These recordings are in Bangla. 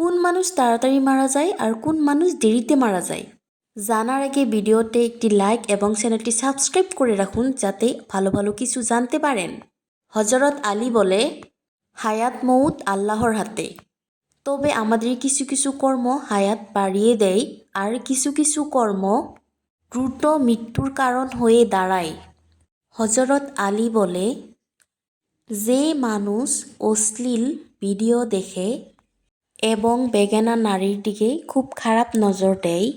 কোন মানুষ তাড়াতাড়ি মারা যায় আর কোন মানুষ দেরিতে মারা যায়। জানার আগে ভিডিওতে একটি লাইক এবং চ্যানেলটি সাবস্ক্রাইব করে রাখুন যাতে ভালো ভালো কিছু জানতে পারেন। হজরত আলী বলে, হায়াত মৌত আল্লাহর হাতে। তবে আমাদের কিছু কিছু কর্ম হায়াত বাড়িয়ে দেয় আর কিছু কিছু কর্ম দ্রুত মৃত্যুর কারণ হয়ে দাঁড়ায়। হজরত আলী বলে, যে মানুষ অশ্লীল ভিডিও দেখে এবং বেগানা নারীর দিকে খুব খারাপ নজর দেয়।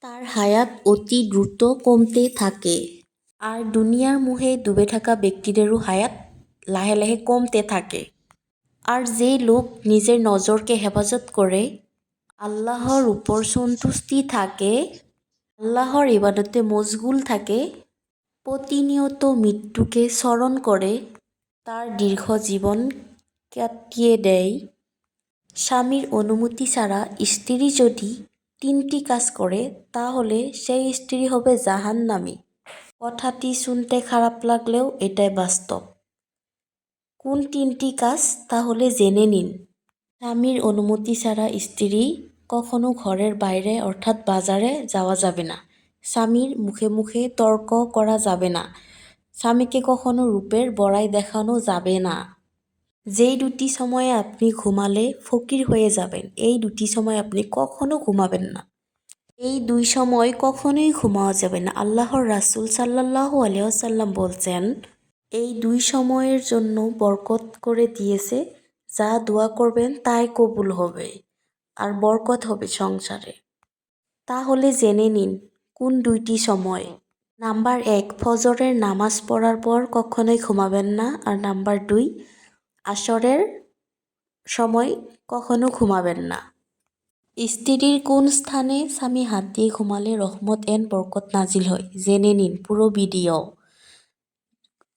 তার হায়াত অতি দ্রুত কমতে থাকে। আর দুনিয়ার মুহে ডুবে থাকা ব্যক্তিদেরও হায়াত লাহে লাহে কমতে থাকে। আর যে লোক নিজের নজরকে হেফাজত করে, আল্লাহর উপর সন্তুষ্টি থাকে, আল্লাহর ইবাদতে মশগুল থাকে, প্রতিনিয়ত মৃত্যুকে স্মরণ করে, তার দীর্ঘ জীবন কাটিয়ে দেয়। স্বামীর অনুমতি ছাড়া স্ত্রী যদি তিনটি কাজ করে, তাহলে সেই স্ত্রী হবে জাহান নামী কথাটি শুনতে খারাপ লাগলেও এটাই বাস্তব। কোন তিনটি কাজ, তাহলে জেনে নিন। স্বামীর অনুমতি ছাড়া স্ত্রী কখনো ঘরের বাইরে অর্থাৎ বাজারে যাওয়া যাবে না। স্বামীর মুখে মুখে তর্ক করা যাবে না। স্বামীকে কখনো রূপের বড়াই দেখানো যাবে না। যেই দুটি সময়ে আপনি ঘুমালে ফকির হয়ে যাবেন, এই দুটি সময় আপনি কখনো ঘুমাবেন না। এই দুই সময় কখনোই ঘুমাওয়া যাবে না। আল্লাহর রাসুল সাল্লাহ আলিয়াল্লাম বলছেন, এই দুই সময়ের জন্য বরকত করে দিয়েছে, যা দোয়া করবেন তাই কবুল হবে, আর বরকত হবে সংসারে। তাহলে জেনে নিন, কোন দুইটি সময়? নাম্বার এক, ফজরের নামাজ পড়ার পর কখনোই ঘুমাবেন না, আর নাম্বার দুই আসরের সময় কখনো ঘুমাবেন না। স্ত্রীর কোন স্থানে স্বামী হাত দিয়ে ঘুমালে রহমত এন বরকত নাজিল হয়, জেনে নিন পুরো ভিডিও।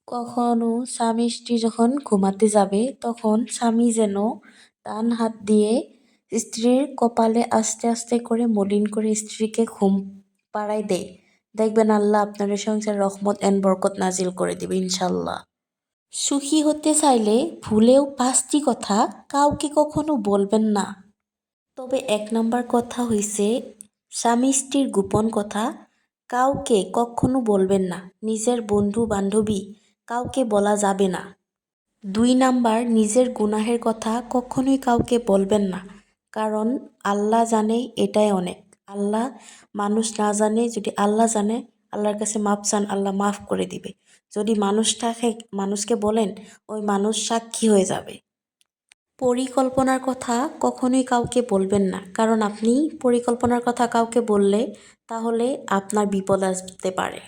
কখনো স্বামী স্ত্রী যখন ঘুমাতে যাবে, তখন স্বামী যেন ডান হাত দিয়ে স্ত্রীর কপালে আস্তে আস্তে করে মলিন করে স্ত্রীকে ঘুম পাড়াই দেয়। দেখবেন আল্লাহ আপনার সংসার রহমত এন বরকত নাজিল করে দেবে ইনশাল্লাহ সুখী হতে চাইলে ভুলেও পাঁচটি কথা কাউকে কখনো বলবেন না। তবে এক নম্বর কথা হইছে, স্বামী স্ত্রীর গোপন কথা কাউকে কখনো বলবেন না। নিজের বন্ধু বান্ধবী কাউকে বলা যাবে না। দুই নাম্বার, নিজের গুনাহের কথা কখনোই কাউকে বলবেন না। কারণ আল্লাহ জানে এটাই অনেক। আল্লাহ, মানুষ না জানে, যদি আল্লাহ জানে আল্লাহর কাছে মাফ চান, আল্লাহ মাফ করে দিবে। যদি মানুষটাকে মানুষকে বলেন, ওই মানুষ সাক্ষী হয়ে যাবে। পরিকল্পনার কথা কখনোই কাউকে বলবেন না। কারণ আপনি পরিকল্পনার কথা কাউকে বললে, তাহলে আপনার বিপদ আসতে পারে।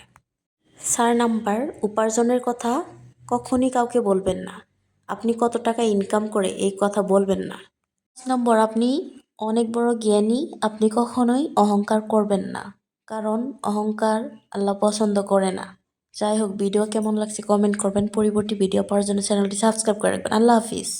চার নাম্বার, উপার্জনের কথা কখনই কাউকে বলবেন না। আপনি কত টাকা ইনকাম করে এই কথা বলবেন না। পাঁচ নম্বর, আপনি অনেক বড় জ্ঞানী, আপনি কখনোই অহংকার করবেন না। কারণ অহংকার আল্লাহ পছন্দ করে না। যাই হোক, ভিডিও কেমন লাগছে কমেন্ট করবেন। পরবর্তী ভিডিও পাওয়ার জন্য চ্যানেলটি সাবস্ক্রাইব করে রাখবেন। আল্লাহ হাফিজ।